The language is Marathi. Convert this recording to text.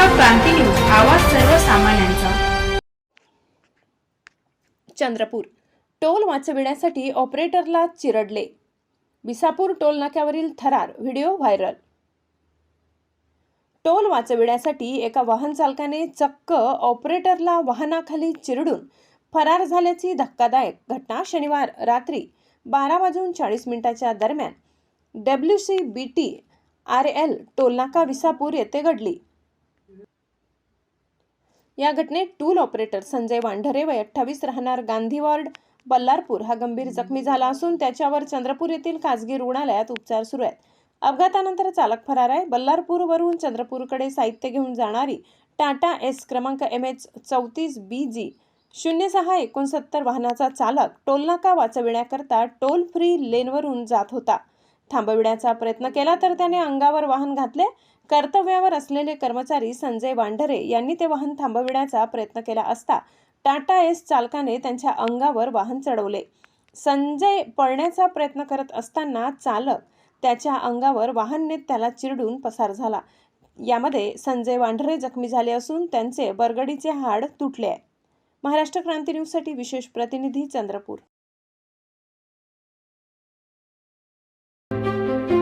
क्रांती न्यूज आवाज सर्वसामान्यांचा. चंद्रपूर टोल वाचविण्यासाठी ऑपरेटरला चिरडले. विसापूर टोल नाक्यावरील थरार व्हिडिओ व्हायरल. टोल वाचविण्यासाठी एका वाहन चालकाने चक्क ऑपरेटरला वाहनाखाली चिरडून फरार झाल्याची धक्कादायक घटना शनिवार रात्री बारा वाजून चाळीस मिनिटाच्या दरम्यान W C B T R L टोलनाका Visapur येथे घडली. या घटनेत टूल ऑपरेटर संजय वांढरे वय अठ्ठावीस राहणार गांधी वॉर्ड बल्लारपूर. हा गंभीर जखमी झाला असून त्याच्यावर चंद्रपूर येथील खासगी रुग्णालयात उपचार सुरू आहेत. अपघातानंतर चालक फरार आहे. बल्लारपूरवरून चंद्रपूरकडे साहित्य घेऊन जाणारी टाटा एस क्रमांक एम एच चौतीस बी जी शून्य सहा एकोणसत्तर वाहनाचा चालक टोलनाका वाचविण्याकरता टोल फ्री लेनवरून जात होता. थांबविण्याचा प्रयत्न केला तर त्याने अंगावर वाहन घातले. कर्तव्यावर असलेले कर्मचारी संजय वांढरे यांनी ते वाहन थांबविण्याचा प्रयत्न केला असता टाटा एस चालकाने त्यांच्या अंगावर वाहन चढवले. संजय पळण्याचा प्रयत्न करत असताना चालक त्याच्या अंगावर वाहनने त्याला चिरडून पसार झाला. यामध्ये संजय वांढरे जखमी झाले असून त्यांचे बरगडीचे हाड तुटले आहे. महाराष्ट्र क्रांती न्यूजसाठी विशेष प्रतिनिधी चंद्रपूर.